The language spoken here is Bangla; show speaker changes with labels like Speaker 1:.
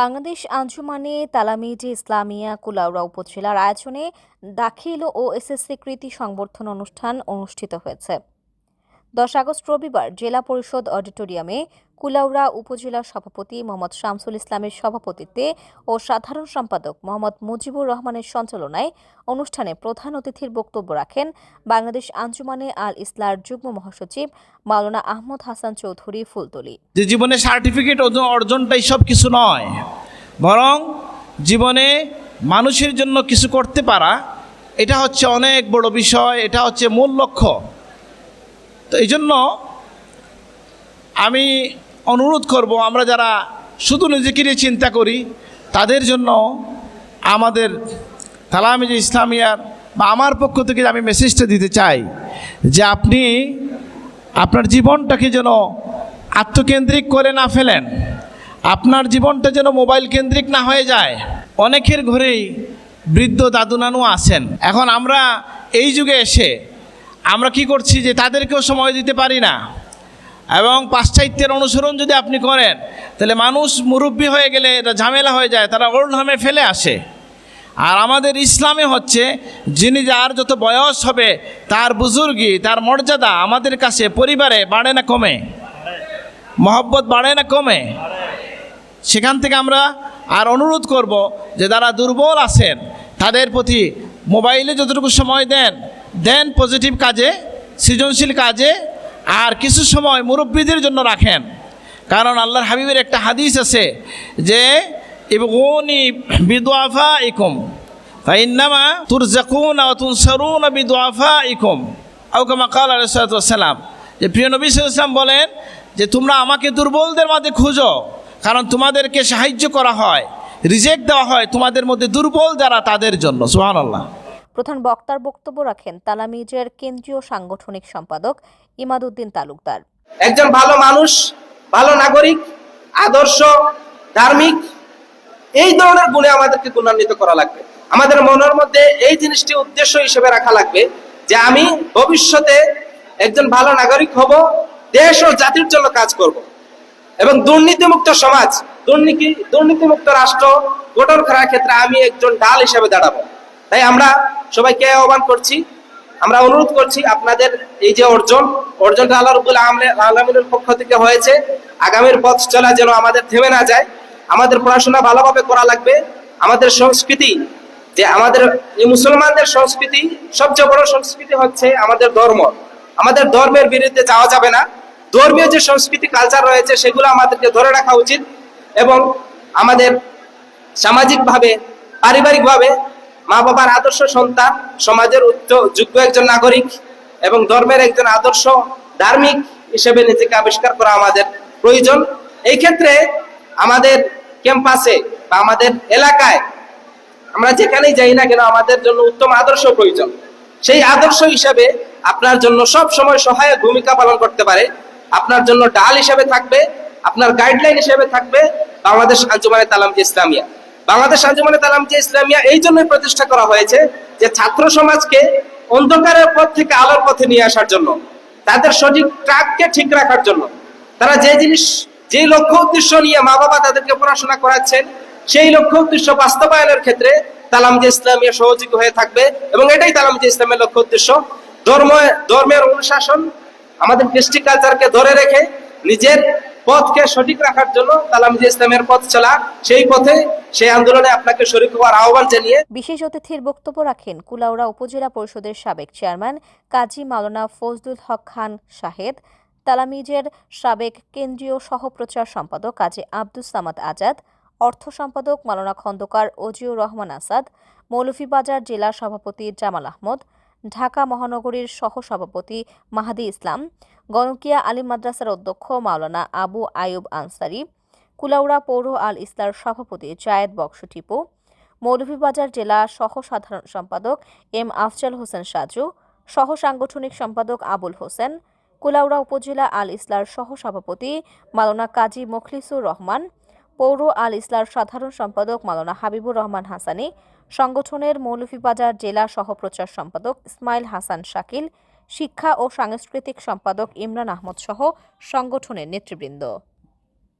Speaker 1: বাংলাদেশ আঞ্জুমানে তালামিজ ইসলামিয়া কুলাউড়া উপজেলার আয়োজনে দাখিল ও এসএসসি কৃতি সংবর্ধন অনুষ্ঠান অনুষ্ঠিত হয়েছে। দশ আগস্ট রবিবার জেলা পরিষদ অডিটোরিয়ামে কুলাউড়া উপজেলা সভাপতি মোহাম্মদ শামসুল ইসলামের সভাপতিত্বে ও সাধারণ সম্পাদক মোহাম্মদ মুজিবুর রহমানের সঞ্চালনায় অনুষ্ঠানে প্রধান অতিথির বক্তব্য রাখেন বাংলাদেশ আঞ্জুমানে আল ইসলার যুগ্ম মহাসচিব মাওলানা আহমদ হাসান চৌধুরী ফুলতলি।
Speaker 2: যে জীবনে সার্টিফিকেট অর্জনটাই সব কিছু নয়, বরং জীবনে মানুষের জন্য কিছু করতে পারা, এটা হচ্ছে অনেক বড় বিষয়, এটা হচ্ছে মূল লক্ষ্য। তো এই জন্য আমি অনুরোধ করব, আমরা যারা শুধু নিজেকে নিয়ে চিন্তা করি, তাদের জন্য আমাদের তালামিজ ইসলামিয়ার বা আমার পক্ষ থেকে আমি মেসেজটা দিতে চাই, যে আপনি আপনার জীবনটাকে যেন আত্মকেন্দ্রিক করে না ফেলেন, আপনার জীবনটা যেন মোবাইল কেন্দ্রিক না হয়ে যায়। অনেকের ঘরেই বৃদ্ধ দাদু নানু আছেন। এখন আমরা এই যুগে এসে আমরা কি করছি যে তাদেরকেও সময় দিতে পারি না। এবং পাশ্চাত্যের অনুসরণ যদি আপনি করেন, তাহলে মানুষ মুরব্বী হয়ে গেলে এটা ঝামেলা হয়ে যায়, তারা ওল্ড হোমে ফেলে আসে। আর আমাদের ইসলামে হচ্ছে, যিনি যার যত বয়স হবে, তার বুজুর্গি, তার মর্যাদা আমাদের কাছে পরিবারে বাড়ে না কমে। মহব্বত বাড়ে না কমে। সেখান থেকে আমরা আর অনুরোধ করব যে যারা দুর্বল আছেন, তাদের প্রতি মোবাইলে যতটুকু সময় দেন দেন পজিটিভ কাজে, সৃজনশীল কাজে, আর কিছু সময় মুরব্বীদের জন্য রাখেন। কারণ আল্লাহর হাবিবের একটা হাদিস আছে যে, ইবগুনি বিদুয়াফা ইকুম ফাইন্নামা তুরজাকুন ও তুনসারুন বিদুয়াফা ইকুম আউকামা কাল আলাইসালাম যে প্রিয় নবী বলেন যে, তোমরা আমাকে দুর্বলদের মাঝে খুঁজো, কারণ তোমাদেরকে সাহায্য করা হয়, রিজেক্ট দেওয়া হয় তোমাদের মধ্যে দুর্বল যারা তাদের জন্য। সুহান আল্লাহ
Speaker 1: প্রধান বক্তার বক্তব্য রাখেন তালামিজের কেন্দ্রীয় সাংগঠনিক সম্পাদক ইমাদুদ্দিন তালুকদার।
Speaker 3: একজন ভালো মানুষ, ভালো নাগরিক, আদর্শ, ধার্মিক, এই ধরনের গুণে আমাদেরকে গুণান্বিত করা লাগবে। আমাদের মনের মধ্যে এই জিনিসটি উদ্দেশ্য হিসেবে রাখা লাগবে যে আমি ভবিষ্যতে একজন ভালো নাগরিক হব, দেশ ও জাতির জন্য কাজ করব। এবং দুর্নীতিমুক্ত সমাজ, দুর্নীতি, দুর্নীতিমুক্ত রাষ্ট্র গঠন করার ক্ষেত্রে আমি একজন ঢাল হিসেবে দাঁড়াবো। তাই আমরা সবাইকে আহ্বান করছি। আমরা অনুরোধ করছি আপনাদের এই যে অর্জন, অর্জনটা আল্লাহ আলমিনের পক্ষ থেকে হয়েছে। আগামীর পথ চলা যেন আমাদের থেমে না যায়। আমাদের পড়াশোনা ভালোভাবে করা লাগবে। আমাদের সংস্কৃতি যে আমাদের এই মুসলমানদের সংস্কৃতি, সবচেয়ে বড় সংস্কৃতি হচ্ছে আমাদের ধর্ম। আমাদের ধর্মের বিরুদ্ধে যাওয়া যাবে না। ধর্মীয় যে সংস্কৃতি কালচার রয়েছে, সেগুলো আমাদেরকে ধরে রাখা উচিত এবং আমাদের সামাজিকভাবে, পারিবারিকভাবে মা বাবার আদর্শ সন্তান, সমাজের উচ্চ, যোগ্য একজন নাগরিক এবং ধর্মের একজন আদর্শ ধার্মিক হিসেবে নিজেকে আবিষ্কার করা আমাদের প্রয়োজন। এই ক্ষেত্রে আমাদের ক্যাম্পাসে বা আমাদের এলাকায় আমরা যেখানেই যাই না কেন আমাদের জন্য উত্তম আদর্শ প্রয়োজন। সেই আদর্শ হিসাবে আপনার জন্য সব সময় সহায়ক ভূমিকা পালন করতে পারে। আপনার জন্য ডাল হিসাবে থাকবে, আপনার গাইডলাইন হিসাবে থাকবে বাংলাদেশ আঞ্জুমানে তালাম ইসলামিয়া। বাংলাদেশ আঞ্জুমানে তালাম যে ইসলামিয়া, এই জন্যই প্রতিষ্ঠা করা হয়েছে যে ছাত্র সমাজকে অন্ধকারের পথ থেকে আলোর পথে নিয়ে আসার জন্য, তাদের সঠিক ট্রাককে ঠিক রাখার জন্য। তারা যে জিনিস, যে লক্ষ্য উদ্দেশ্য নিয়ে মা বাবা তাদেরকে পড়াশোনা করাচ্ছেন, সেই লক্ষ্য উদ্দেশ্য বাস্তবায়নের ক্ষেত্রে তালাম যে ইসলামিয়া সহযোগী হয়ে থাকবে এবং এটাই তালাম যে ইসলামের লক্ষ্য উদ্দেশ্য। ধর্ম, ধর্মের অনুশাসন আমাদের কৃষ্টি কালচারকে ধরে রেখে নিজের পথকে সঠিক রাখার জন্য তালাম ইসলামের পথ চলা, সেই পথে সেই আন্দোলনে আপনাকে শরীর হওয়ার আহ্বান জানিয়ে
Speaker 1: বিশেষ অতিথির বক্তব্য রাখেন কুলাউড়া উপজেলা পরিষদের সাবেক চেয়ারম্যান কাজী মাওলানা ফজলুল হক খান শাহেদ, তালামিজের সাবেক কেন্দ্রীয় সহপ্রচার সম্পাদক কাজী আব্দুস সামাদ আজাদ, অর্থ সম্পাদক মাওলানা খন্দকার অজিউর রহমান আসাদ, মৌলভীবাজার জেলা সভাপতি জামাল আহমদ, ঢাকা মহানগরীর সহসভাপতি মাহাদি ইসলাম গণকিয়া আলী মাদ্রাসার অধ্যক্ষ মাওলানা আবু আয়ুব আনসারি, কুলাউড়া পৌর আল ইসলার সভাপতি জায়েদ বক্স টিপু, মৌলভীবাজার জেলা সহ সাধারণ সম্পাদক এম আফজাল হোসেন সাজু সহ সাংগঠনিক সম্পাদক আবুল হোসেন, কুলাউড়া উপজেলা আল ইসলার সহ সভাপতি মাওলানা কাজী মখলিসুর রহমান, পৌর আল ইসলার সাধারণ সম্পাদক মাওলানা হাবিবুর রহমান হাসানি, সংগঠনের মৌলভীবাজার জেলা সহপ্রচার সম্পাদক ইসমাইল হাসান শাকিল শিক্ষা ও সাংস্কৃতিক সম্পাদক ইমরান আহমদ সহ সংগঠনের নেতৃবৃন্দ।